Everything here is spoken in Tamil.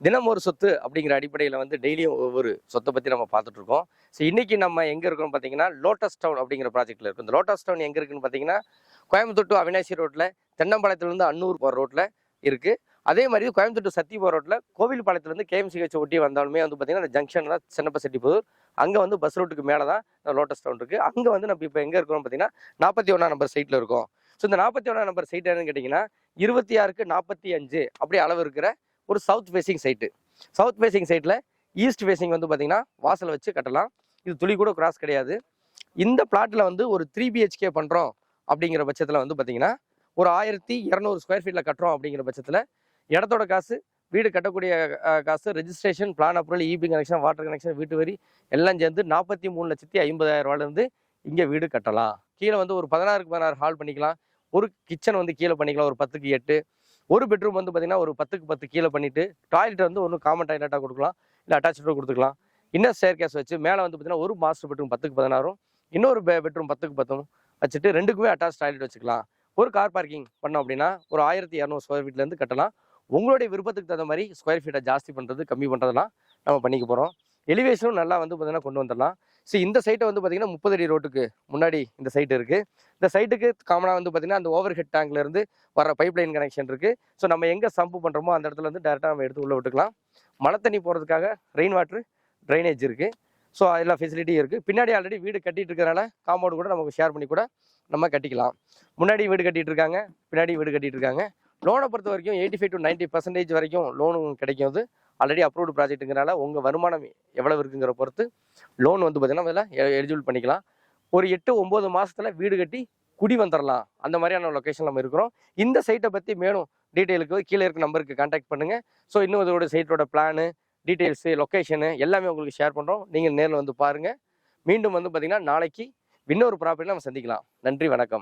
தினம் ஒரு சொத்து அப்படிங்கிற அடிப்படையில் வந்து டெய்லியும் ஒவ்வொரு சொத்தை பற்றி நம்ம பார்த்துட்டு இருக்கோம் ஸோ இன்னைக்கு நம்ம எங்கே இருக்கோம்னு பார்த்தீங்கன்னா லோட்டஸ் டவுன் அப்படிங்கிற ப்ராஜெக்ட்டில் இருக்கும். இந்த லோட்டஸ் டவுன் எங்கே இருக்குன்னு பார்த்தீங்கன்னா கோயம்புத்தூர் டு அவினாசி ரோட்டில் தென்னம்பாளையத்துலேருந்து அன்னூர் போகிற ரோட்டில் இருக்குது அதே மாதிரி கோயம்புத்தூர் டு சத்தி போகிற ரோட்டில் கோவில்பாளையத்துலேருந்து கேஎம்சிஹெச் ஒட்டி வந்தாலுமே வந்து பார்த்தீங்கன்னா அந்த ஜங்ஷன் தான் சின்னப்ப செட்டிப்புதூர் அங்கே வந்து பஸ் ரூட்டுக்கு மேலே தான் இந்த லோட்டஸ் டவுன் இருக்குது அங்கே வந்து நம்ம இப்போ எங்கே இருக்கோம்னு பார்த்தீங்கன்னா நாற்பத்தி ஒன்றாம் நம்பர் சைட்டில் இருக்கோம். ஸோ இந்த நாற்பத்தி ஒன்றாம் நம்பர் சைட் என்னன்னு கேட்டிங்கன்னா இருபத்தி ஆறுக்கு நாற்பத்தி அஞ்சு அப்படி அளவு இருக்கிற ஒரு south facing site south facing சைட்டில் ஈஸ்ட் ஃபேசிங் வந்து பார்த்தீங்கன்னா வாசலை வச்சு கட்டலாம். இது துளி கூட கிராஸ் கிடையாது. இந்த பிளாட்டில் வந்து ஒரு த்ரீ பிஹெச்கே பண்ணுறோம் அப்படிங்கிற பட்சத்தில் வந்து பார்த்தீங்கன்னா ஒரு ஆயிரத்தி இரநூறு ஸ்கொயர் ஃபீட்டில் கட்டுறோம் அப்படிங்கிற பட்சத்தில் இடத்தோட காசு வீடு கட்டக்கூடிய காசு registration plan approval EB connection water connection வீட்டு வரி எல்லாம் சேர்ந்து நாற்பத்தி மூணு லட்சத்தி ஐம்பதாயிரம் ரூபாயிலேருந்து இங்கே வீடு கட்டலாம். கீழே வந்து ஒரு பதினாறுக்கு பதினாறு ஹால் பண்ணிக்கலாம். ஒரு கிச்சன் வந்து கீழே பண்ணிக்கலாம். ஒரு பத்துக்கு எட்டு. ஒரு பெட்ரூம் வந்து பார்த்தீங்கன்னா ஒரு பத்துக்கு பத்து கீழே பண்ணிவிட்டு டாய்லெட் வந்து ஒன்று காமன் டாய்லெட்டாக கொடுக்கலாம். இல்லை அட்டாச்சு கொடுத்துக்கலாம். இன்னும் ஸ்டேர் கேஸ் வச்சு மேலே வந்து பார்த்தீங்கன்னா ஒரு மாஸ்டர் பெட்ரூம் பத்துக்கு பதினாறும் இன்னொரு பெட்ரூம் பத்துக்கு பத்தும் வச்சுட்டு ரெண்டுக்குமே அட்டாச் டாய்லெட் வச்சுக்கலாம். ஒரு கார் பார்க்கிங் பண்ணோம் அப்படின்னா ஒரு ஆயிரத்தி இரநூறு ஸ்கொயர் ஃபீட்லேருந்து கட்டலாம். உங்களுடைய விருப்பத்துக்கு தகுந்த மாதிரி ஸ்கொயர் ஃபீட்டை ஜாஸ்தி பண்ணுறது கம்மி பண்ணுறதுலாம் நம்ம பண்ணிக்க போகிறோம் எலிவேஷனும் நல்லா வந்து பார்த்தீங்கன்னா கொண்டு வந்துடலாம். ஸோ இந்த சைட்டை வந்து பார்த்தீங்கன்னா முப்பது அடி ரோட்டுக்கு முன்னாடி இந்த சைட் இருக்குது இந்த சைட்டுக்கு காமனாக வந்து பார்த்தீங்கன்னா அந்த ஓவர் ஹெட் டேங்க்லேருந்து வர பைப் லைன் கனெக்ஷன் இருக்குது ஸோ நம்ம எங்கே சம்பு பண்ணுறோமோ அந்த இடத்துல வந்து டேரெக்டாக நம்ம எடுத்து உள்ளே விட்டுக்கலாம். மழை தண்ணி போகிறதுக்காக ரெயின் வாட்ரு ட்ரைனேஜ் இருக்குது ஸோ எல்லா ஃபெசிலிட்டியும் இருக்குது பின்னாடி ஆல்ரெடி வீடு கட்டிட்டு இருக்கிறனால காம்பவுண்ட் கூட நமக்கு ஷேர் பண்ணி கூட நம்ம கட்டிக்கலாம். முன்னாடி வீடு கட்டிகிட்டு இருக்காங்க பின்னாடி வீடு கட்டிகிட்டு இருக்காங்க. லோனை பொறுத்த வரைக்கும் eighty five to ninety percentage வரைக்கும் லோனும் கிடைக்கும். அது ஆல்ரெடி அப்ரூவ்டு ப்ராஜெக்ட்டுங்கிறனால உங்கள் வருமானம் எவ்வளவு இருக்குங்கிற பொறுத்து லோன் வந்து பார்த்தீங்கன்னா அதில் எலிஜிபிள் பண்ணிக்கலாம். ஒரு எட்டு ஒம்பது மாதத்தில் வீடு கட்டி குடி வந்துடலாம் அந்த மாதிரியான லொக்கேஷன் நம்ம இருக்கிறோம். இந்த சைட்டை பற்றி மேலும் டீட்டெயிலுக்கு கீழே இருக்க நம்பருக்கு காண்டாக்ட் பண்ணுங்கள் ஸோ இன்னும் இதோட சைட்டோட பிளானு டீட்டெயில்ஸு லொக்கேஷனு எல்லாமே உங்களுக்கு ஷேர் பண்ணுறோம் நீங்கள் நேரில் வந்து பாருங்கள் மீண்டும் வந்து பார்த்திங்கன்னா நாளைக்கு இன்னொரு ப்ராப்பர்ட்டி நம்ம சந்திக்கலாம். நன்றி வணக்கம்.